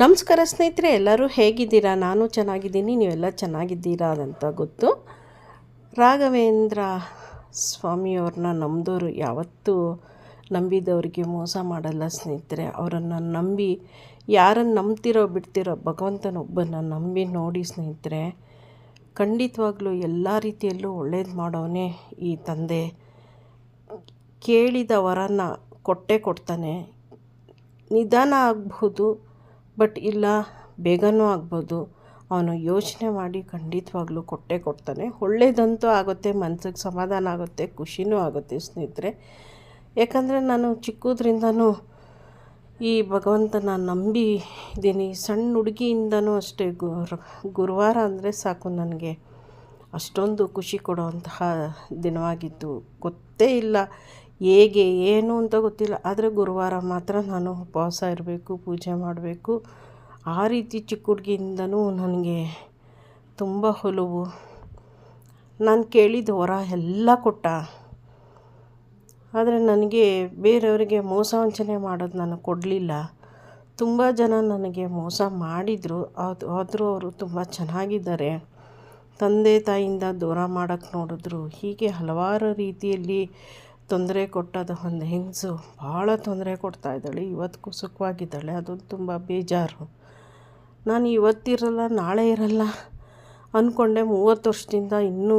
ನಮಸ್ಕಾರ ಸ್ನೇಹಿತರೆ, ಎಲ್ಲರೂ ಹೇಗಿದ್ದೀರಾ? ನಾನು ಚೆನ್ನಾಗಿದ್ದೀನಿ, ನೀವೆಲ್ಲ ಚೆನ್ನಾಗಿದ್ದೀರಾ ಅಂತ ಗೊತ್ತು. ರಾಘವೇಂದ್ರ ಸ್ವಾಮಿಯವ್ರನ್ನ ನಂಬಿದವರು ಯಾವತ್ತೂ ನಂಬಿದವರಿಗೆ ಮೋಸ ಮಾಡಲ್ಲ ಸ್ನೇಹಿತರೆ. ಅವರನ್ನು ನಂಬಿ, ಯಾರನ್ನು ನಂಬ್ತಿರೋ ಬಿಡ್ತಿರೋ ಭಗವಂತನೊಬ್ಬನ ನಂಬಿ ನೋಡಿ ಸ್ನೇಹಿತರೆ, ಖಂಡಿತವಾಗ್ಲೂ ಎಲ್ಲ ರೀತಿಯಲ್ಲೂ ಒಳ್ಳೇದು ಮಾಡೋನೇ ಈ ತಂದೆ. ಕೇಳಿದ ವರನ ಕೊಟ್ಟೇ ಕೊಡ್ತಾನೆ. ನಿಧಾನ ಆಗ್ಬೋದು ಬಟ್ ಇಲ್ಲ, ಬೇಗನೂ ಆಗ್ಬೋದು. ಅವನು ಯೋಚನೆ ಮಾಡಿ ಖಂಡಿತವಾಗ್ಲೂ ಕೊಟ್ಟೇ ಕೊಡ್ತಾನೆ. ಒಳ್ಳೇದಂತೂ ಆಗುತ್ತೆ ಮನಸ್ಸಿಗೆ ಸಮಾಧಾನ ಆಗುತ್ತೆ, ಖುಷಿನೂ ಆಗುತ್ತೆ ಸ್ನೇಹಿತರೆ. ಯಾಕಂದರೆ ನಾನು ಚಿಕ್ಕದ್ರಿಂದನೂ ಈ ಭಗವಂತನ ನಂಬಿ ಇದ್ದೀನಿ. ಸಣ್ಣ ಹುಡುಗಿಯಿಂದನೂ ಅಷ್ಟೇ. ಗುರು, ಗುರುವಾರ ಅಂದರೆ ಸಾಕು ನನಗೆ. ಅಷ್ಟೊಂದು ಖುಷಿ ಕೊಡುವಂತಹ ದಿನವಾಗಿತ್ತು ಗೊತ್ತೇ ಇಲ್ಲ. ಹೇಗೆ, ಏನು ಅಂತ ಗೊತ್ತಿಲ್ಲ. ಆದರೆ ಗುರುವಾರ ಮಾತ್ರ ನಾನು ಉಪವಾಸ ಇರಬೇಕು, ಪೂಜೆ ಮಾಡಬೇಕು. ಆ ರೀತಿ ಚಿಕ್ಕ ಹುಡುಗಿಯಿಂದನೂ ನನಗೆ ತುಂಬ ಒಲವು. ನಾನು ಕೇಳಿದ ವರ ಎಲ್ಲ ಕೊಟ್ಟ. ಆದರೆ ನನಗೆ ಬೇರೆಯವರಿಗೆ ಮೋಸ ವಂಚನೆ ಮಾಡೋದು ನಾನು ಕೊಡಲಿಲ್ಲ. ತುಂಬ ಜನ ನನಗೆ ಮೋಸ ಮಾಡಿದರು. ಅದು ಆದರೂ ಅವರು ತುಂಬ ಚೆನ್ನಾಗಿದ್ದಾರೆ. ತಂದೆ ತಾಯಿಯಿಂದ ದೂರ ಮಾಡೋಕ್ಕೆ ನೋಡಿದ್ರು. ಹೀಗೆ ಹಲವಾರು ರೀತಿಯಲ್ಲಿ ತೊಂದರೆ ಕೊಟ್ಟದ ಒಂದು ಹೆಂಗಸು ಭಾಳ ತೊಂದರೆ ಕೊಡ್ತಾ ಇದ್ದಾಳೆ. ಇವತ್ತಿಗೂ ಸುಖವಾಗಿದ್ದಾಳೆ. ಅದೊಂದು ತುಂಬ ಬೇಜಾರು. ನಾನು ಇವತ್ತಿರಲ್ಲ ನಾಳೆ ಇರಲ್ಲ ಅಂದ್ಕೊಂಡೆ ಮೂವತ್ತು ವರ್ಷದಿಂದ ಇನ್ನೂ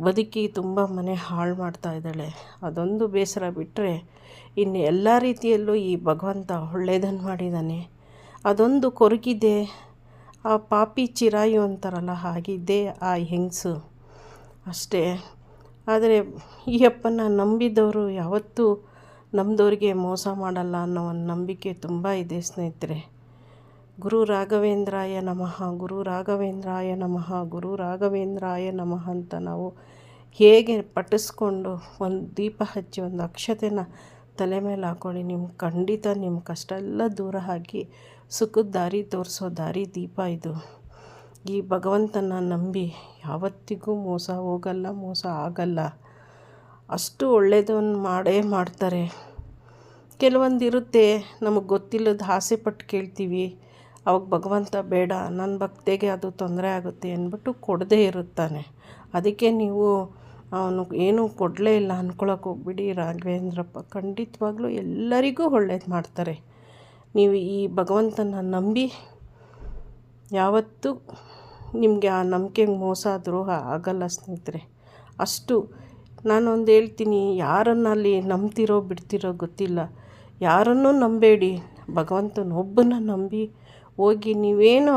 ಬದುಕಿ ತುಂಬ ಮನೆ ಹಾಳು ಮಾಡ್ತಾಯಿದ್ದಾಳೆ ಅದೊಂದು ಬೇಸರ ಬಿಟ್ಟರೆ ಇನ್ನು ಎಲ್ಲ ರೀತಿಯಲ್ಲೂ ಈ ಭಗವಂತ ಒಳ್ಳೇದನ್ನು ಮಾಡಿದ್ದಾನೆ ಅದೊಂದು ಕೊರಗಿದೆ. ಆ ಪಾಪಿ ಚಿರಾಯು ಅಂತಾರಲ್ಲ, ಹಾಗಿದ್ದೇ ಆ ಹೆಂಗಸು. ಅಷ್ಟೇ. ಆದರೆ ಈ ಅಪ್ಪನ ನಂಬಿದವರು ಯಾವತ್ತೂ ನಂಬಿದವ್ರಿಗೆ ಮೋಸ ಮಾಡಲ್ಲ ಅನ್ನೋ ಒಂದು ನಂಬಿಕೆ ತುಂಬ ಇದೆ, ಸ್ನೇಹಿತರೆ. ಗುರು ರಾಘವೇಂದ್ರಾಯ ನಮಃ, ಗುರು ರಾಘವೇಂದ್ರಾಯ ನಮಃ, ಗುರು ರಾಘವೇಂದ್ರಾಯ ನಮಃ ಅಂತ ನಾವು ಹೇಗೆ ಪಠಿಸ್ಕೊಂಡು ಒಂದು ದೀಪ ಹಚ್ಚಿ ಒಂದು ಅಕ್ಷತೆನ ತಲೆ ಮೇಲೆ ಹಾಕೊಳ್ಳಿ ನಿಮ್ಮ ಖಂಡಿತ ನಿಮ್ಮ ಕಷ್ಟ ಎಲ್ಲ ದೂರ ಹಾಕಿ ಸುಖದ ದಾರಿ ತೋರಿಸೋ ದಾರಿ ದೀಪ ಇದು. ಈ ಭಗವಂತನ ನಂಬಿ ಯಾವತ್ತಿಗೂ ಮೋಸ ಹೋಗಲ್ಲ, ಮೋಸ ಆಗಲ್ಲ. ಅಷ್ಟು ಒಳ್ಳೆಯದನ್ನು ಮಾಡೇ ಮಾಡ್ತಾರೆ. ಕೆಲವೊಂದು ಇರುತ್ತೆ, ನಮಗೆ ಗೊತ್ತಿಲ್ಲದ ಆಸೆ ಪಟ್ಟು ಕೇಳ್ತೀವಿ. ಅವಾಗ ಭಗವಂತ, ಬೇಡ ನನ್ನ ಭಕ್ತಿಗೆ ಅದು ತೊಂದರೆ ಆಗುತ್ತೆ ಅಂದ್ಬಿಟ್ಟು ಕೊಡದೇ ಇರುತ್ತಾನೆ. ಅದಕ್ಕೆ ನೀವು ಅವನು ಏನೂ ಕೊಡಲೇ ಇಲ್ಲ ಅಂದ್ಕೊಳಕ್ಕೆ ಹೋಗ್ಬಿಡಿ ರಾಘವೇಂದ್ರಪ್ಪ. ಖಂಡಿತವಾಗ್ಲೂ ಎಲ್ಲರಿಗೂ ಒಳ್ಳೇದು ಮಾಡ್ತಾರೆ. ನೀವು ಈ ಭಗವಂತನ ನಂಬಿ ಯಾವತ್ತೂ ನಿಮಗೆ ಆ ನಂಬಿಕೆಗೆ ಮೋಸ ಆದರೂ ಆಗಲ್ಲ ಸ್ನೇಹಿತರೆ. ಅಷ್ಟು ನಾನೊಂದು ಹೇಳ್ತೀನಿ, ಯಾರನ್ನಲ್ಲಿ ನಂಬ್ತಿರೋ ಬಿಡ್ತಿರೋ ಗೊತ್ತಿಲ್ಲ. ಯಾರನ್ನೂ ನಂಬೇಡಿ. ಭಗವಂತನೊಬ್ಬನ ನಂಬಿ ಹೋಗಿ ನೀವೇನೋ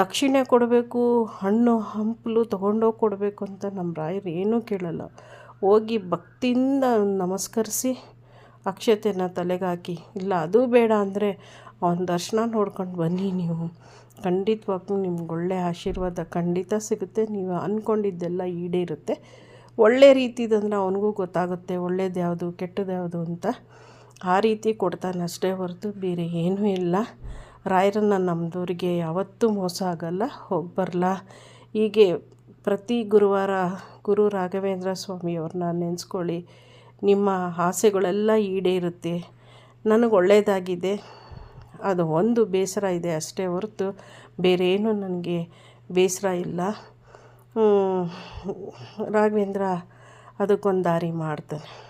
ದಕ್ಷಿಣೆ ಕೊಡಬೇಕು, ಹಣ್ಣು, ಹಂಪಲು ತೊಗೊಂಡೋಗಿ ಕೊಡಬೇಕು ಅಂತ ನಮ್ಮ ರಾಯರು ಏನೂ ಕೇಳಲ್ಲ. ಹೋಗಿ ಭಕ್ತಿಯಿಂದ ನಮಸ್ಕರಿಸಿ ಅಕ್ಷತೆನ ತಲೆಗಾಕಿ. ಇಲ್ಲ, ಅದು ಬೇಡ ಅಂದರೆ ಅವನ ದರ್ಶನ ನೋಡ್ಕೊಂಡು ಬನ್ನಿ ನೀವು. ಖಂಡಿತವಾಗ್ಲೂ ನಿಮ್ಗೆ ಒಳ್ಳೆ ಆಶೀರ್ವಾದ ಖಂಡಿತ ಸಿಗುತ್ತೆ. ನೀವು ಅಂದ್ಕೊಂಡಿದ್ದೆಲ್ಲ ಈಡೇರುತ್ತೆ. ಒಳ್ಳೆ ರೀತಿದಂದ್ರೆ ಅವನಿಗೂ ಗೊತ್ತಾಗುತ್ತೆ ಒಳ್ಳೇದು ಯಾವುದು ಕೆಟ್ಟದ್ದು ಯಾವುದು ಅಂತ. ಆ ರೀತಿ ಕೊಡ್ತಾನೆ ಅಷ್ಟೇ ಹೊರತು ಬೇರೆ ಏನೂ ಇಲ್ಲ. ರಾಯರನ್ನು ನಮ್ಮದವ್ರಿಗೆ ಯಾವತ್ತೂ ಮೋಸ ಆಗಲ್ಲ. ಹೋಗಿ ಬರಲ್ಲ ಹೀಗೆ ಪ್ರತಿ ಗುರುವಾರ ಗುರು ರಾಘವೇಂದ್ರ ಸ್ವಾಮಿಯವ್ರನ್ನ ನೆನೆಸ್ಕೊಳ್ಳಿ. ನಿಮ್ಮ ಆಸೆಗಳೆಲ್ಲ ಈಡೇರುತ್ತೆ. ನನಗೆ ಒಳ್ಳೆಯದಾಗಿದೆ ಅದು ಒಂದು ಬೇಸರ ಇದೆ ಅಷ್ಟೇ ಹೊರತು ಬೇರೇನು ನನಗೆ ಬೇಸರ ಇಲ್ಲ. ರಾಘವೇಂದ್ರ ಅದಕ್ಕೊಂದು ದಾರಿ ಮಾಡ್ತಾನೆ.